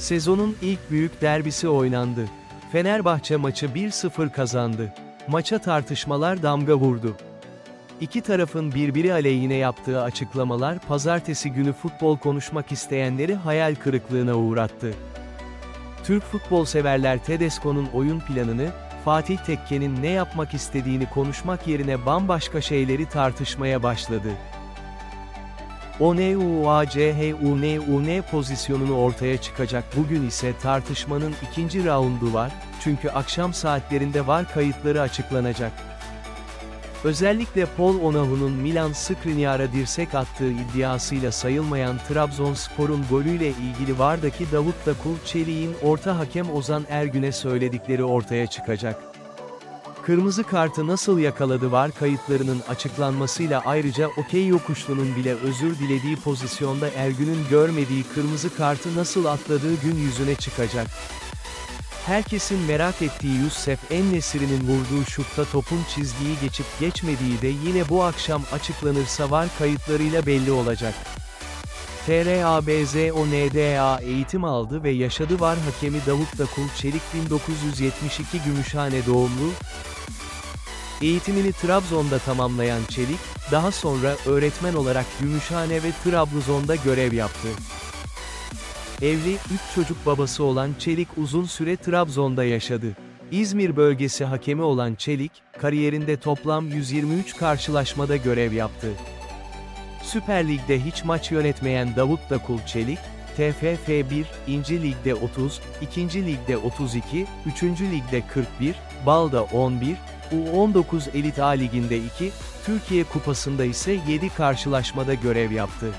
Sezonun ilk büyük derbisi oynandı. Fenerbahçe maçı 1-0 kazandı. Maça tartışmalar damga vurdu. İki tarafın birbiri aleyhine yaptığı açıklamalar pazartesi günü futbol konuşmak isteyenleri hayal kırıklığına uğrattı. Türk futbol severler Tedesco'nun oyun planını, Fatih Tekke'nin ne yapmak istediğini konuşmak yerine bambaşka şeyleri tartışmaya başladı. ONUACHUNUN pozisyonunu ortaya çıkacak bugün ise tartışmanın ikinci raundu var, çünkü akşam saatlerinde var kayıtları açıklanacak. Özellikle Paul Onahu'nun Milan Skriniar'a dirsek attığı iddiasıyla sayılmayan Trabzonspor'un golüyle ilgili Vardaki Davut Dakul Çelik'in orta hakem Ozan Ergün'e söyledikleri ortaya çıkacak. Kırmızı kartı nasıl yakaladı var kayıtlarının açıklanmasıyla ayrıca Okey Yokuşlu'nun bile özür dilediği pozisyonda Ergün'ün görmediği kırmızı kartı nasıl atladığı gün yüzüne çıkacak. Herkesin merak ettiği Yusuf En-Nesyri'nin vurduğu şutta topun çizgiyi geçip geçmediği de yine bu akşam açıklanırsa var kayıtlarıyla belli olacak. TRABZONDA eğitim aldı ve yaşadı var hakemi Davut Dakul Çelik 1972 Gümüşhane doğumlu. Eğitimini Trabzon'da tamamlayan Çelik, daha sonra öğretmen olarak Gümüşhane ve Trabzon'da görev yaptı. Evli, üç çocuk babası olan Çelik uzun süre Trabzon'da yaşadı. İzmir bölgesi hakemi olan Çelik, kariyerinde toplam 123 karşılaşmada görev yaptı. Süper Lig'de hiç maç yönetmeyen Davut Dakul Çelik, TFF 1, İnci Lig'de 30, 2. Lig'de 32, 3. Lig'de 41, Bal'da 11, U19 Elit A Ligi'nde 2, Türkiye Kupası'nda ise 7 karşılaşmada görev yaptı.